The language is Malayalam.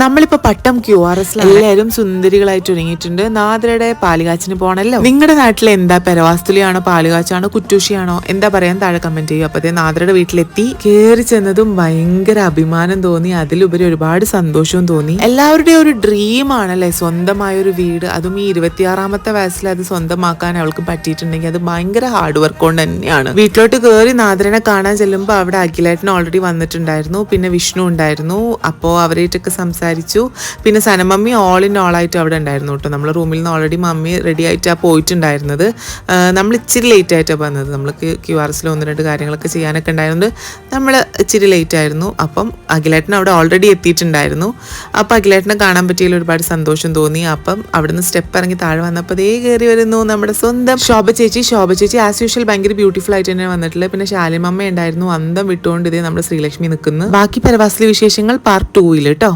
നമ്മളിപ്പോ പട്ടം ക്യു ആർ എസ് എല്ലാവരും സുന്ദരികളായിട്ട് ഒരുങ്ങിയിട്ടുണ്ട്. നാദ്രയുടെ പാലുകാച്ചിന് പോണല്ലോ. നിങ്ങളുടെ നാട്ടിൽ എന്താ പെരവാസ്തുലിയാണോ പാലുകാച്ചാണോ കുറ്റൂഷിയാണോ? എന്താ പറയാൻ താഴെ കമന്റ് ചെയ്യും. അപ്പത്തേ നാദ്രയുടെ വീട്ടിലെത്തി. കയറി ചെന്നതും ഭയങ്കര അഭിമാനം തോന്നി. അതിലുപരി ഒരുപാട് സന്തോഷവും തോന്നി. എല്ലാവരുടെയും ഒരു ഡ്രീം ആണല്ലേ? സ്വന്തമായ ഒരു വീട്. അതും ഈ ഇരുപത്തിയാറാമത്തെ വയസ്സിൽ അത് സ്വന്തമാക്കാൻ അവൾക്ക് പറ്റിയിട്ടുണ്ടെങ്കിൽ അത് ഭയങ്കര ഹാർഡ് വർക്ക് കൊണ്ട് തന്നെയാണ്. വീട്ടിലോട്ട് കയറി നാദരനെ കാണാൻ ചെല്ലുമ്പോൾ അവിടെ അഖിലേട്ടൻ ഓൾറെഡി വന്നിട്ടുണ്ടായിരുന്നു. പിന്നെ വിഷ്ണു ഉണ്ടായിരുന്നു. അപ്പോൾ അവരായിട്ടൊക്കെ സംസാരിച്ചു പിന്നെ സനമമ്മി ഓൾ ഇൻ ഓൾ ആയിട്ട് അവിടെ ഉണ്ടായിരുന്നു കേട്ടോ. നമ്മൾ റൂമിൽ നിന്ന് ഓൾറെഡി മമ്മി റെഡി ആയിട്ടാണ് പോയിട്ടുണ്ടായിരുന്നത്. നമ്മൾ ഇച്ചിരി ലേറ്റ് ആയിട്ടാണ് വന്നത്. നമ്മൾ ക്യു ആർ എസിൽ ഒന്ന് രണ്ട് കാര്യങ്ങളൊക്കെ ചെയ്യാനൊക്കെ ഉണ്ടായതുകൊണ്ട് നമ്മൾ ഇച്ചിരി ലേറ്റ് ആയിരുന്നു. അപ്പം അഖിലേട്ടൻ അവിടെ ഓൾറെഡി എത്തിയിട്ടുണ്ടായിരുന്നു. അപ്പം അഖിലേട്ടനെ കാണാൻ പറ്റിയതിൽ ഒരുപാട് സന്തോഷം തോന്നി. അപ്പം അവിടെ നിന്ന് സ്റ്റെപ്പ് ഇറങ്ങി താഴെ വന്നപ്പോൾ ദേ കയറി വരുന്നു നമ്മുടെ സ്വന്തം ശോഭ ചേച്ചി. ശോഭ ചേച്ചി ആസ് യൂഷ്വൽ ഭയങ്കര ബ്യൂട്ടിഫുൾ ആയിട്ട് തന്നെ വന്നിട്ടുള്ളത്. പിന്നെ ശാലിമമ്മ ഉണ്ടായിരുന്നു. അന്തം വിട്ടുകൊണ്ട് ഇതേ നമ്മുടെ ശ്രീലക്ഷ്മി നിൽക്കുന്നു ബാക്കി പരവാസിലെ വിശേഷങ്ങൾ പാർട്ട് ടൂയിൽ കേട്ടോ.